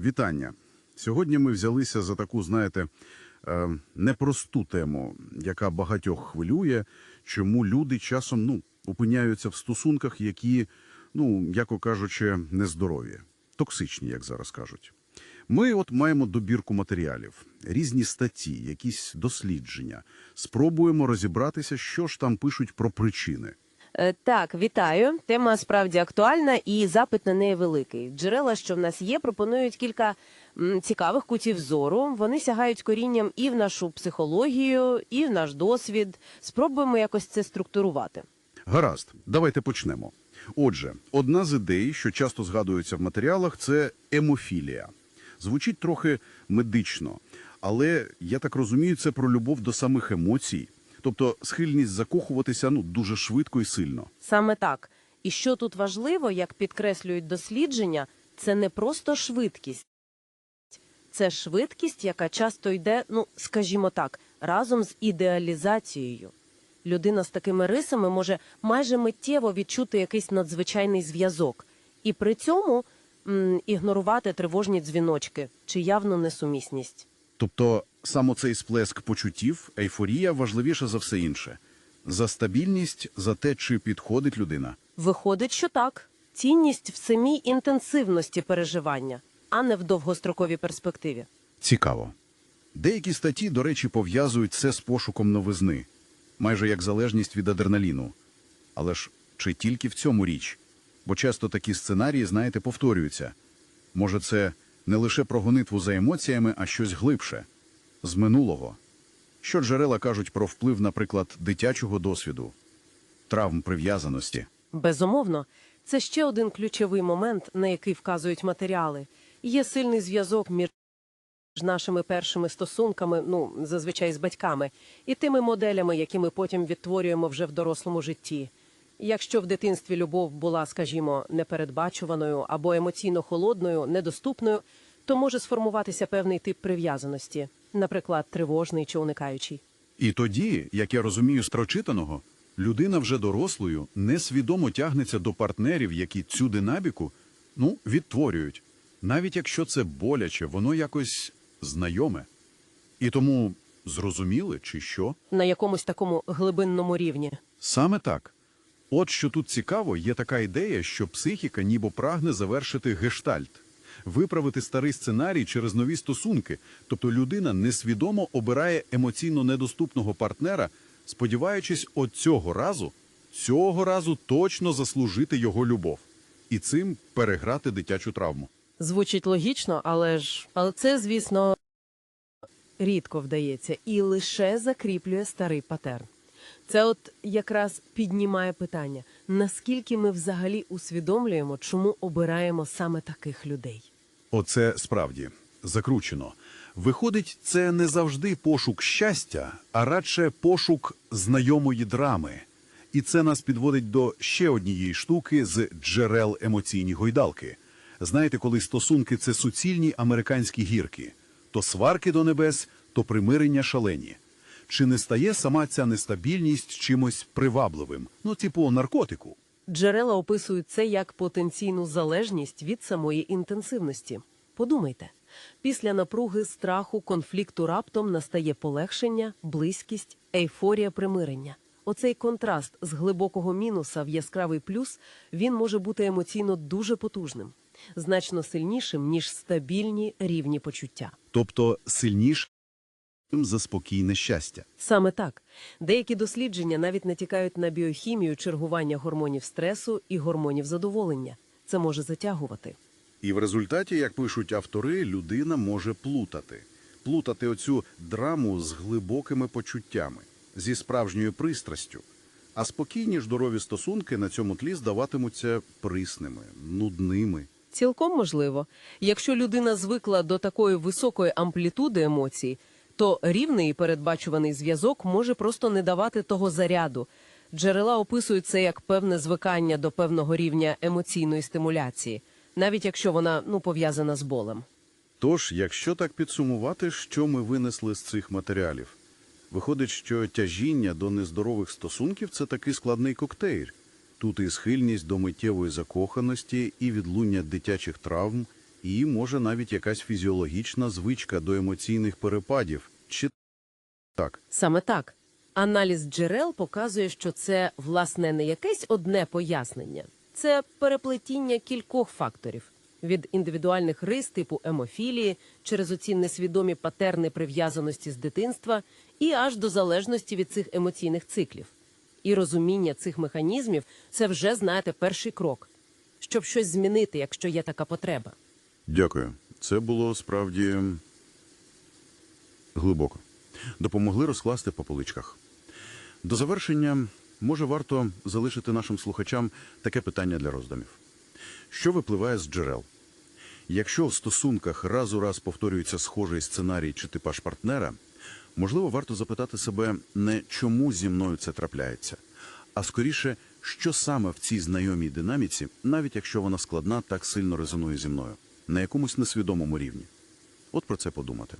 Вітання. Сьогодні ми взялися за таку, знаєте, е, непросту тему, яка багатьох хвилює, чому люди часом ну, опиняються в стосунках, які, ну, яко кажучи, нездорові, токсичні, як зараз кажуть. Ми от маємо добірку матеріалів, різні статті, якісь дослідження. Спробуємо розібратися, що ж там пишуть про причини. Е, Так, вітаю. Тема справді актуальна і запит на неї великий. Джерела, що в нас є, пропонують кілька цікавих кутів зору. Вони сягають корінням і в нашу психологію, і в наш досвід. Спробуємо якось це структурувати. Гаразд, давайте почнемо. Отже, одна з ідей, що часто згадується в матеріалах, це емофілія. Звучить трохи медично, але я так розумію, це про любов до самих емоцій, тобто схильність закохуватися ну дуже швидко і сильно. Саме так. І що тут важливо, як підкреслюють дослідження, це не просто швидкість. Це швидкість, яка часто йде, ну, скажімо так, разом з ідеалізацією. Людина з такими рисами може майже миттєво відчути якийсь надзвичайний зв'язок, і при цьому м, ігнорувати тривожні дзвіночки чи явну несумісність. Тобто саме цей сплеск почуттів, ейфорія важливіша за все інше. За стабільність, за те, чи підходить людина. Виходить, що так. Цінність в самій інтенсивності переживання, а не в довгостроковій перспективі. Цікаво. Деякі статті, до речі, пов'язують це з пошуком новизни, майже як залежність від адреналіну. Але ж чи тільки в цьому річ? Бо часто такі сценарії, знаєте, повторюються. Може, це не лише про гонитву за емоціями, а щось глибше з минулого. Що джерела кажуть про вплив, наприклад, дитячого досвіду, травм прив'язаності? Безумовно, це ще один ключовий момент, на який вказують матеріали. Є сильний зв'язок між нашими першими стосунками, ну, зазвичай з батьками, і тими моделями, які ми потім відтворюємо вже в дорослому житті. Якщо в дитинстві любов була, скажімо, непередбачуваною або емоційно холодною, недоступною, то може сформуватися певний тип прив'язаності, наприклад, тривожний чи уникаючий. І тоді, як я розумію з прочитаного, людина вже дорослою несвідомо тягнеться до партнерів, які цю динаміку ну, відтворюють. Навіть якщо це боляче, воно якось знайоме. І тому зрозуміли, чи що? На якомусь такому глибинному рівні. Саме так. От що тут цікаво, є така ідея, що психіка ніби прагне завершити гештальт, виправити старий сценарій через нові стосунки. Тобто людина несвідомо обирає емоційно недоступного партнера, сподіваючись от цього разу, цього разу точно заслужити його любов і цим переграти дитячу травму. Звучить логічно, але ж але це, звісно, рідко вдається і лише закріплює старий патерн. Це от якраз піднімає питання, наскільки ми взагалі усвідомлюємо, чому обираємо саме таких людей. Оце справді закручено. Виходить, це не завжди пошук щастя, а радше пошук знайомої драми. І це нас підводить до ще однієї штуки з джерел емоційні гойдалки. Знаєте, коли стосунки це суцільні американські гірки, то сварки до небес, то примирення шалені. Чи не стає сама ця нестабільність чимось привабливим, ну, типу наркотику? Джерела описують це як потенційну залежність від самої інтенсивності. Подумайте, після напруги, страху, конфлікту раптом настає полегшення, близькість, ейфорія примирення. Оцей контраст з глибокого мінуса в яскравий плюс він може бути емоційно дуже потужним, значно сильнішим, ніж стабільні рівні почуття. Тобто сильнішим за спокійне щастя. Саме так. Деякі дослідження навіть натякають на біохімію чергування гормонів стресу і гормонів задоволення. Це може затягувати. І в результаті, як пишуть автори, людина може плутати. Плутати оцю драму з глибокими почуттями, зі справжньою пристрастю. А спокійні здорові стосунки на цьому тлі здаватимуться присними, нудними. Цілком можливо. Якщо людина звикла до такої високої амплітуди емоцій, то рівний і передбачуваний зв'язок може просто не давати того заряду. Джерела описують це як певне звикання до певного рівня емоційної стимуляції, навіть якщо вона ну пов'язана з болем. Тож, якщо так підсумувати, що ми винесли з цих матеріалів? Виходить, що тяжіння до нездорових стосунків – це такий складний коктейль. Тут і схильність до миттєвої закоханості, і відлуння дитячих травм, І може навіть якась фізіологічна звичка до емоційних перепадів. Чи так? Саме так. Аналіз джерел показує, що це, власне, не якесь одне пояснення. Це переплетіння кількох факторів. Від індивідуальних рис типу емофілії через оці несвідомі патерни прив'язаності з дитинства і аж до залежності від цих емоційних циклів. І розуміння цих механізмів це вже, знаєте, перший крок, щоб щось змінити, якщо є така потреба. Дякую. Це було справді глибоко. Допомогли розкласти по поличках. До завершення, може, варто залишити нашим слухачам таке питання для роздумів. Що випливає з джерел? Якщо в стосунках раз у раз повторюється схожий сценарій чи типаж партнера, можливо, варто запитати себе не чому зі мною це трапляється, а скоріше, що саме в цій знайомій динаміці, навіть якщо вона складна, так сильно резонує зі мною, на якомусь несвідомому рівні. От про це подумати.